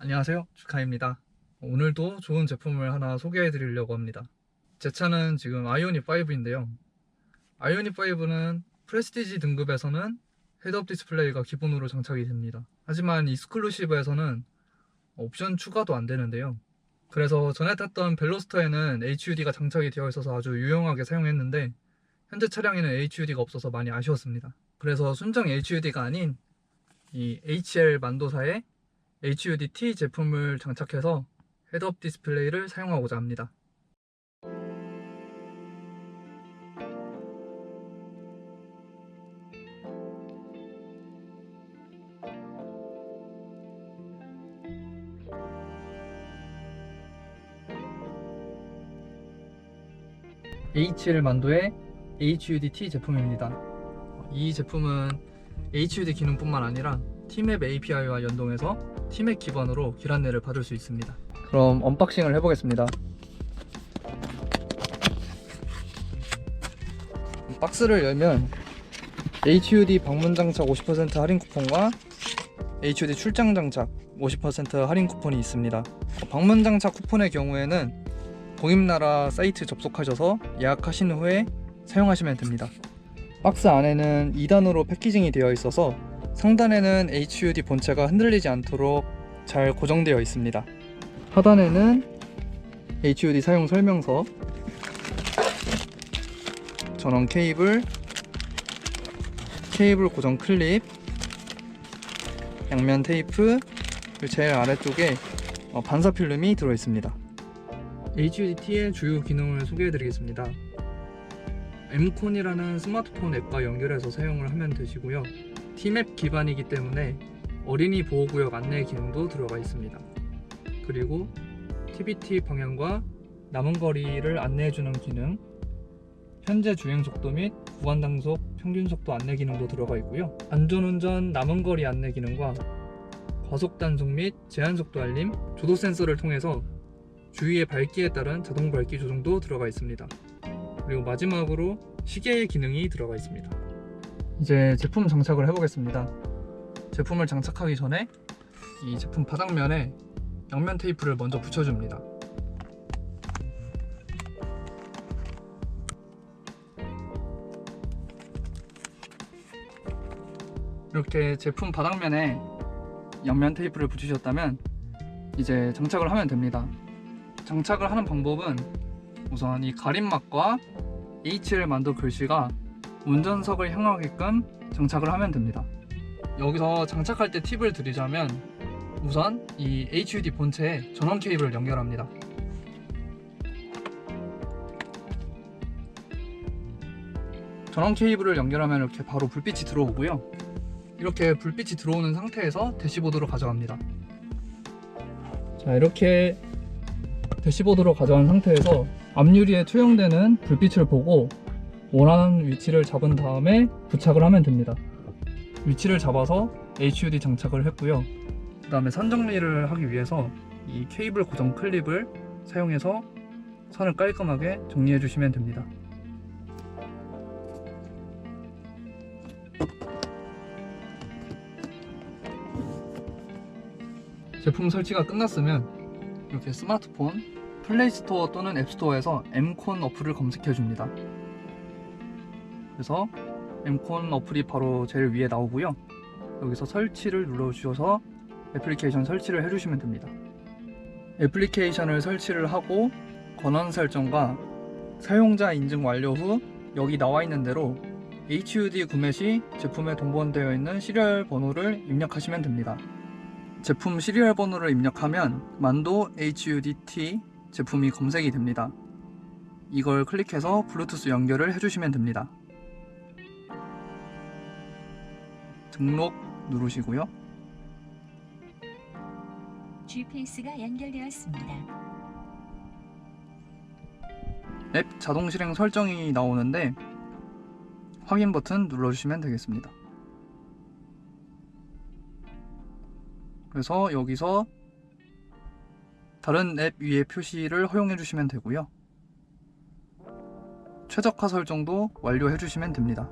안녕하세요. 주카입니다. 오늘도 좋은 제품을 하나 소개해 드리려고 합니다. 제 차는 지금 아이오닉 5인데요. 아이오닉 5는 프레스티지 등급에서는 헤드업 디스플레이가 기본으로 장착이 됩니다. 하지만 이스클루시브에서는 옵션 추가도 안 되는데요. 그래서 전에 탔던 벨로스터에는 HUD가 장착이 되어 있어서 아주 유용하게 사용했는데 현재 차량에는 HUD가 없어서 많이 아쉬웠습니다. 그래서 순정 HUD가 아닌 이 HL 만도사의 HUD-T 제품을 장착해서 헤드업 디스플레이를 사용하고자 합니다. HL 만도의 HUD-T 제품입니다. 이 제품은 HUD 기능뿐만 아니라 티맵 API와 연동해서 티맵 기반으로 길 안내를 받을 수 있습니다. 그럼 언박싱을 해보겠습니다. 박스를 열면 HUD 방문 장착 50% 할인 쿠폰과 HUD 출장 장착 50% 할인 쿠폰이 있습니다. 방문 장착 쿠폰의 경우에는 동입나라 사이트 접속하셔서 예약하신 후에 사용하시면 됩니다. 박스 안에는 2단으로 패키징이 되어 있어서 상단에는 HUD 본체가 흔들리지 않도록 잘 고정되어 있습니다. 하단에는 HUD 사용 설명서, 전원 케이블, 케이블 고정 클립, 양면 테이프, 그리고 제일 아래쪽에 어, 반사 필름이 들어 있습니다. HUD-T의 주요 기능을 소개해 드리겠습니다. M콘이라는 스마트폰 앱과 연결해서 사용을 하면 되시고요. T맵 기반이기 때문에 어린이 보호구역 안내 기능도 들어가 있습니다. 그리고 TBT 방향과 남은 거리를 안내해주는 기능, 현재 주행 속도 및 구간 단속 평균 속도 안내 기능도 들어가 있고요. 안전운전 남은 거리 안내 기능과 과속 단속 및 제한 속도 알림, 조도 센서를 통해서 주위의 밝기에 따른 자동 밝기 조정도 들어가 있습니다. 그리고 마지막으로 시계의 기능이 들어가 있습니다. 이제 제품 장착을 해보겠습니다. 제품을 장착하기 전에 이 제품 바닥면에 양면 테이프를 먼저 붙여줍니다. 이렇게 제품 바닥면에 양면 테이프를 붙이셨다면 이제 장착을 하면 됩니다. 장착을 하는 방법은 우선 이 가림막과 HL 만도 글씨가 운전석을 향하게끔 장착을 하면 됩니다. 여기서 장착할 때 팁을 드리자면 우선 이 HUD 본체에 전원 케이블을 연결합니다. 전원 케이블을 연결하면 이렇게 바로 불빛이 들어오고요. 이렇게 불빛이 들어오는 상태에서 대시보드로 가져갑니다. 자, 이렇게 대시보드로 가져간 상태에서 앞유리에 투영되는 불빛을 보고 원하는 위치를 잡은 다음에 부착을 하면 됩니다. 위치를 잡아서 HUD 장착을 했고요. 그 다음에 선 정리를 하기 위해서 이 케이블 고정 클립을 사용해서 선을 깔끔하게 정리해 주시면 됩니다. 제품 설치가 끝났으면 이렇게 스마트폰 플레이스토어 또는 앱스토어에서 M콘 어플을 검색해 줍니다. 그래서 M콘 어플이 바로 제일 위에 나오고요. 여기서 설치를 눌러주셔서 애플리케이션 설치를 해주시면 됩니다. 애플리케이션을 설치를 하고 권한 설정과 사용자 인증 완료 후 여기 나와 있는 대로 HUD 구매 시 제품에 동번되어 있는 시리얼 번호를 입력하시면 됩니다. 제품 시리얼 번호를 입력하면 만도 HUD-T 제품이 검색이 됩니다. 이걸 클릭해서 블루투스 연결을 해주시면 됩니다. 등록 누르시고요. GPS가 연결되었습니다. 앱 자동 실행 설정이 나오는데 확인 버튼 눌러주시면 되겠습니다. 그래서 여기서 다른 앱 위에 표시를 허용해 주시면 되고요. 최적화 설정도 완료해 주시면 됩니다.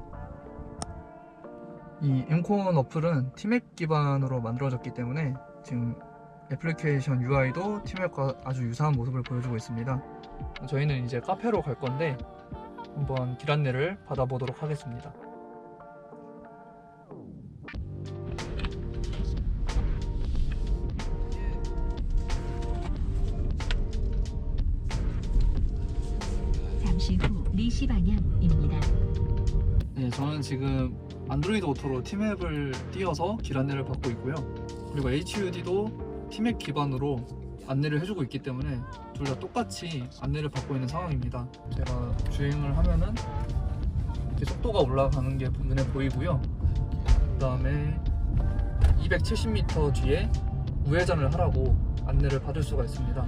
이 엠콘 어플은 티맵 기반으로 만들어졌기 때문에 지금 애플리케이션 UI도 티맵과 아주 유사한 모습을 보여주고 있습니다. 저희는 이제 카페로 갈 건데 한번 길 안내를 받아보도록 하겠습니다. 잠시 후 4시 방향입니다. 네, 저는 지금 안드로이드 오토로 티맵을 띄워서 길 안내를 받고 있고요. 그리고 HUD도 티맵 기반으로 안내를 해주고 있기 때문에 둘 다 똑같이 안내를 받고 있는 상황입니다. 제가 주행을 하면은 속도가 올라가는 게 눈에 보이고요. 그 다음에 270m 뒤에 우회전을 하라고 안내를 받을 수가 있습니다.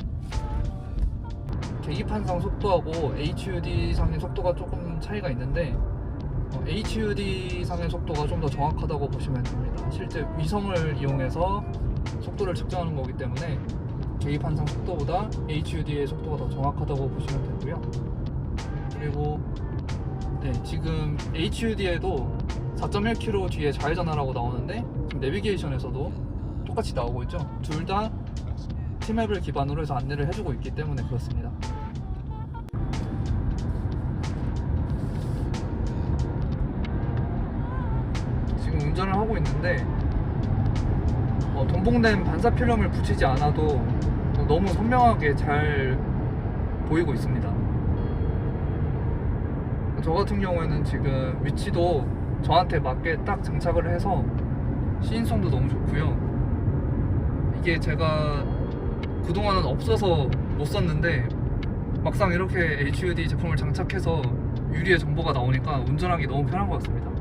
계기판상 속도하고 HUD 상의 속도가 조금 차이가 있는데 어, HUD 상의 속도가 좀 더 정확하다고 보시면 됩니다. 실제 위성을 이용해서 속도를 측정하는 거기 때문에 계기판상 속도보다 HUD의 속도가 더 정확하다고 보시면 되고요. 그리고 네, 지금 HUD에도 4.1km 뒤에 좌회전하라고 나오는데 지금 내비게이션에서도 똑같이 나오고 있죠. 둘 다 티맵을 기반으로 해서 안내를 해주고 있기 때문에 그렇습니다. 운전을 하고 있는데 어, 동봉된 반사 필름을 붙이지 않아도 어, 너무 선명하게 잘 보이고 있습니다. 저 같은 경우에는 지금 위치도 저한테 맞게 딱 장착을 해서 시인성도 너무 좋고요. 이게 제가 그동안은 없어서 못 썼는데 막상 이렇게 HUD 제품을 장착해서 유리에 정보가 나오니까 운전하기 너무 편한 것 같습니다.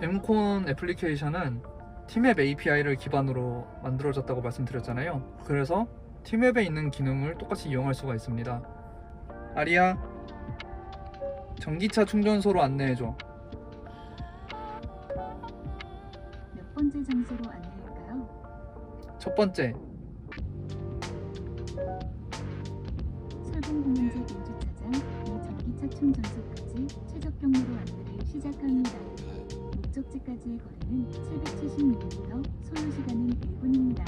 이 엠콘 애플리케이션은 티맵 API를 기반으로 만들어졌다고 말씀드렸잖아요. 그래서 티맵에 있는 기능을 똑같이 이용할 수가 있습니다. 아리야, 전기차 충전소로 안내해줘. 몇 번째 장소로 안내할까요? 첫 번째, 전기차 충전소까지 최적 경로로 안내를 시작합니다. 목적지까지의 거리는 770m, 소요 시간은 1분입니다.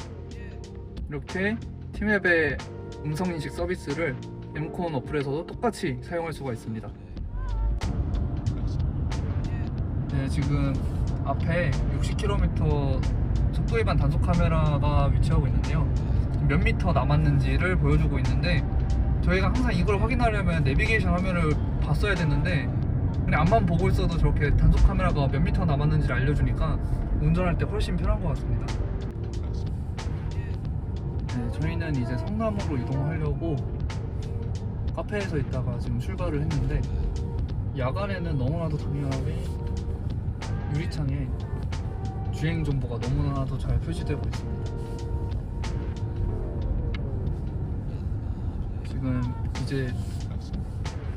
이렇게 티맵의 음성 인식 서비스를 엠콘 어플에서도 똑같이 사용할 수가 있습니다. 네, 지금 앞에 60km 속도 위반 단속 카메라가 위치하고 있는데요. 몇 미터 남았는지를 보여주고 있는데 저희가 항상 이걸 확인하려면 내비게이션 화면을 봤어야 되는데 그냥 앞만 보고 있어도 저렇게 단속 카메라가 몇 미터 남았는지를 알려주니까 운전할 때 훨씬 편한 것 같습니다. 네, 저희는 이제 성남으로 이동하려고 카페에서 있다가 지금 출발을 했는데 야간에는 너무나도 당연하게 유리창에 주행 정보가 너무나도 잘 표시되고 있습니다. 지금 이제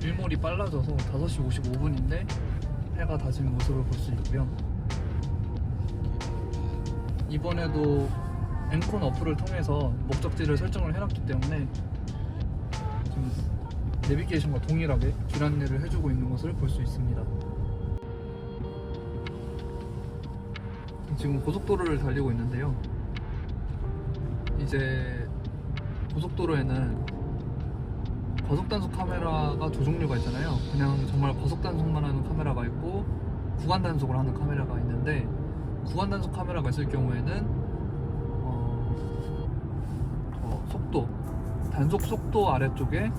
일몰이 빨라져서 5시 55분인데 해가 다진 모습을 볼 수 있고요. 이번에도 엠콘 어플을 통해서 목적지를 설정을 해놨기 때문에 지금 내비게이션과 동일하게 길 안내를 해주고 있는 것을 볼 수 있습니다. 지금 고속도로를 달리고 있는데요. 이제 고속도로에는 과속 단속 카메라가 두 종류가 있잖아요. 그냥 정말 과속 단속만 하는 카메라가 있고 구간 단속을 하는 카메라가 있는데 구간 단속 카메라가 있을 경우에는 어, 어, 속도 단속 속도 아래쪽에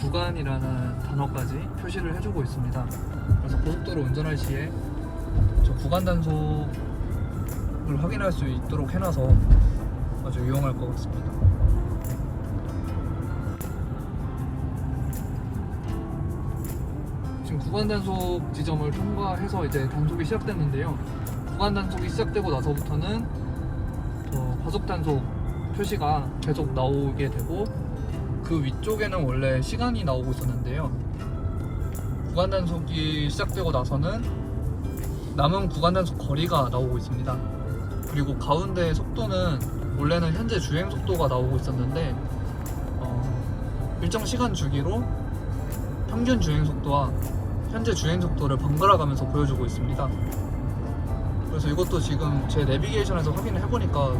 구간이라는 단어까지 표시를 해주고 있습니다. 그래서 고속도로 운전할 시에 저 구간 단속을 확인할 수 있도록 해놔서 아주 유용할 것 같습니다. 구간 단속 지점을 통과해서 이제 단속이 시작됐는데요. 구간 단속이 시작되고 나서부터는 저 과속 단속 표시가 계속 나오게 되고 그 위쪽에는 원래 시간이 나오고 있었는데요. 구간 단속이 시작되고 나서는 남은 구간 단속 거리가 나오고 있습니다. 그리고 가운데 속도는 원래는 현재 주행 속도가 나오고 있었는데 어, 일정 시간 주기로 평균 주행 속도와 현재 주행 속도를 번갈아 가면서 보여주고 있습니다. 그래서 이것도 지금 제 내비게이션에서 확인을 해보니까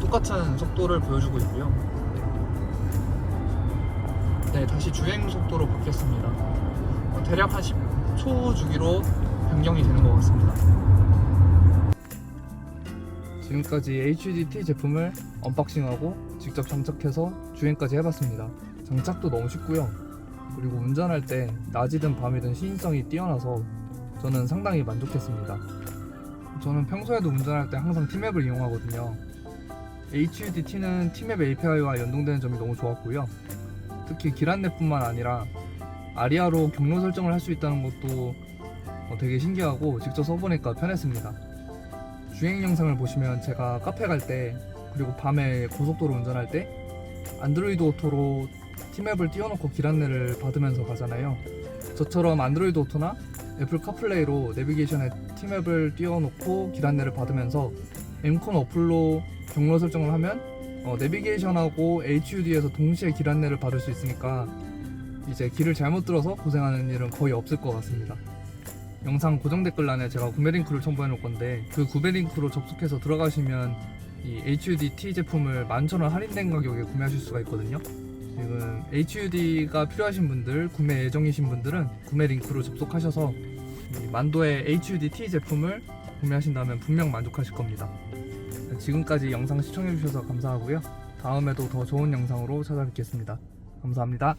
똑같은 속도를 보여주고 있고요. 네, 다시 주행 속도로 바뀌었습니다. 어, 대략 한 10초 주기로 변경이 되는 것 같습니다. 지금까지 HDT 제품을 언박싱하고 직접 장착해서 주행까지 해봤습니다. 장착도 너무 쉽고요. 그리고 운전할 때 낮이든 밤이든 시인성이 뛰어나서 저는 상당히 만족했습니다. 저는 평소에도 운전할 때 항상 티맵을 이용하거든요. HUDT는 티맵 API와 연동되는 점이 너무 좋았고요. 특히 길 안내뿐만 아니라 아리아로 경로 설정을 할 수 있다는 것도 어, 되게 신기하고 직접 써보니까 편했습니다. 주행 영상을 보시면 제가 카페 갈 때 그리고 밤에 고속도로 운전할 때 안드로이드 오토로 티맵을 띄워놓고 길 안내를 받으면서 가잖아요. 저처럼 안드로이드 오토나 애플 카플레이로 내비게이션에 티맵을 띄워놓고 길 안내를 받으면서 엠콘 어플로 경로 설정을 하면 어, 내비게이션하고 HUD에서 동시에 길 안내를 받을 수 있으니까 이제 길을 잘못 들어서 고생하는 일은 거의 없을 것 같습니다. 영상 고정 댓글란에 제가 구매 링크를 첨부해 놓을 건데 그 구매 링크로 접속해서 들어가시면 이 HUD T 제품을 11,000원 할인된 가격에 구매하실 수가 있거든요. 지금 HUD가 필요하신 분들, 구매 예정이신 분들은 구매 링크로 접속하셔서 이 만도의 HUD T 제품을 구매하신다면 분명 만족하실 겁니다. 지금까지 영상 시청해주셔서 감사하고요. 다음에도 더 좋은 영상으로 찾아뵙겠습니다. 감사합니다.